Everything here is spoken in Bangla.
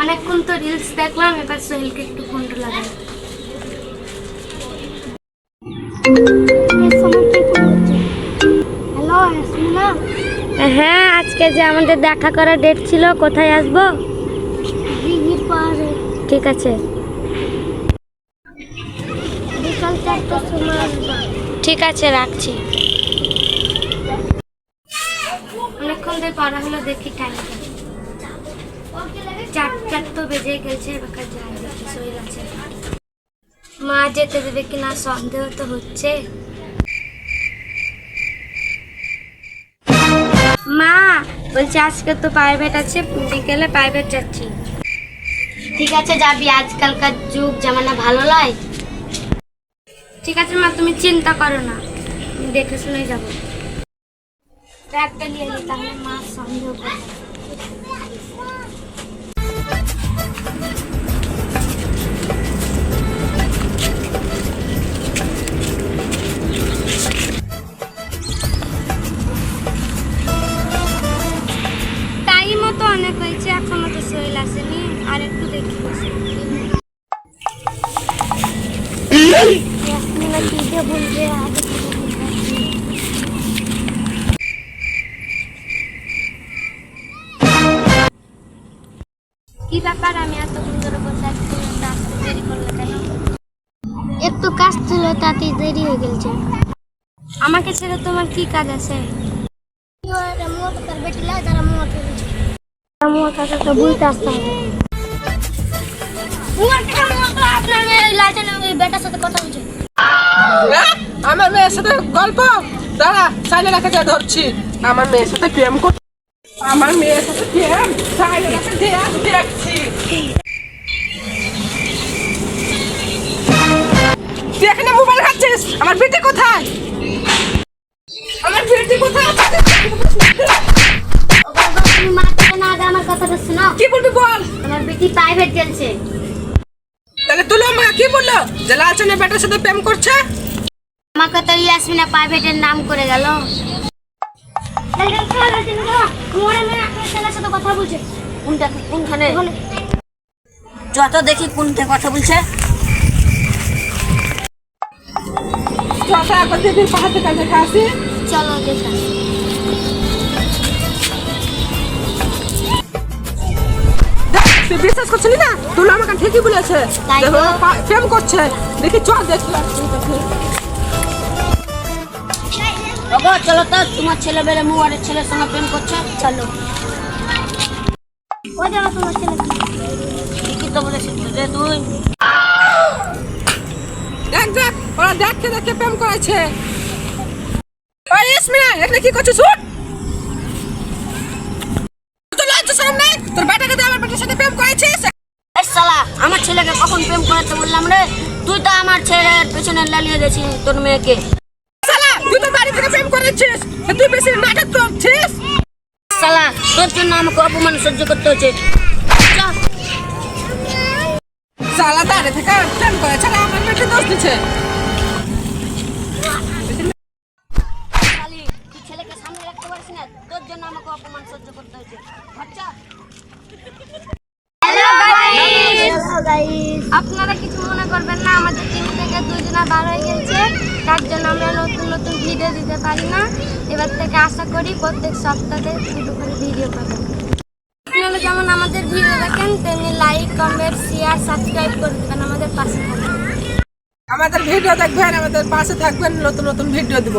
অনেকক্ষণ তো রিলস দেখলাম এবার সোহেলকে একটু ফোনটা লাগাই। হ্যালো হ্যাঁ আজকে যে আমাদের দেখা করার ডেট ছিল কোথায় আসব? দিঘির পাহাড়ে ঠিক আছে। বিকাল চারটার সময় আসব। ঠিক আছে রাখছি। অনেকক্ষণ ধরে পড়া হলো দেখি টাইমটা চার চার তো বেজে গেছে, এবার মা যেতে দেবে কিনা সন্দেহ তো হচ্ছে। মা, বলছি আজকে তো প্রাইভেট আছে, বিকেলে প্রাইভেট যাচ্ছি। ঠিক আছে, যাবি, আজকালকার যুগ জামানা ভালো নয় ঠিক আছে মা, তুমি চিন্তা করো না, দেখে শুনে যাব। ব্যাগটা নিয়ে তাহলে মা সন্দেহ করবে কি ব্যাপার? আমি এতক্ষণ ধরে বসে আছি একটু দেরি করলে কেন? একটু কাজ ছিল তাতেই দেরি হয়ে গেছে। আমাকে ছেড়ে তোমার কি কাজ আছে? বুঝতে আসতে হবে আপনার মেয়ে কথা বলছে হ্যাঁ? আমার মেয়ের সাথে গল্প, দাঁড়া সাইলে রাখা যা ধরছি। আমার মেয়ের সাথে প্রেম কর আমার মেয়ের সাথে প্রেম? সাইলে রাখা যা দেখছি তুই এখানে মোবাইল খাচ্ছিস আমার বেটি কোথায়? যে লালচনের বেটার সাথে প্রেম করছে? আমাকে তো ইয়াসমিনা প্রাইভেটের নাম করে গেল। যত দেখি কোনটা কথা বলছে। চলো দেখা বিশ্বাস করছিলি না? তুলো আমাকে ঠিকই বলেছে। প্রেম করছে। দেখি চল দেখি। আসি, দেখি। বাবা চলো তো তোমার ছেলে মুয়ারের ছেলের সঙ্গে প্রেম করছে চলো। ও জানো তোমার ছেলে। কি? ঠিকই তো বলেছিস রে তুই দেখ দেখ ওরা দেখতে দেখতে প্রেম করেছে। এখানে কি করছিস? শুট তোর লজ্জা শরম নাই তোর বেটাকে দিয়ে আমার বেটার সাথে প্রেম করেছিস এই শালা আমার ছেলেকে কখন প্রেম করাতে বললাম রে? তুই তো আমার ছেলের পেছনে লালিয়ে দিয়েছিস তোর মেয়েকে। শালা তুই তো বাড়ি থেকে প্রেম করেছিস। তুই বেশি নাটক করছিস? শালা তোর জন্য আমাকে অপমান সহ্য করতে হচ্ছে। শালা দাঁড়িয়ে থেকে প্রেম করেছে আর আমার বেটে দোষ দিচ্ছে। ছেলেকে সামনে রাখতে পারিস না। তোর জন্য আমাকে অপমান সহ্য করতে হচ্ছে আচ্ছা আপনারা কিছু মনে করবেন না আমাদের টিম থেকে দুজনা বার হয়ে গেছে। তার জন্য আমরা নতুন নতুন ভিডিও দিতে পারি না। এবার থেকে আশা করি প্রত্যেক সপ্তাহে দুটো করে ভিডিও পাবেন আপনারা যেমন আমাদের ভিডিও দেখেন তেমনি লাইক কমেন্ট শেয়ার সাবস্ক্রাইব করে দেবেন আমাদের পাশে থাকবেন। আমাদের ভিডিও দেখবেন আমাদের পাশে থাকবেন নতুন নতুন ভিডিও দিব।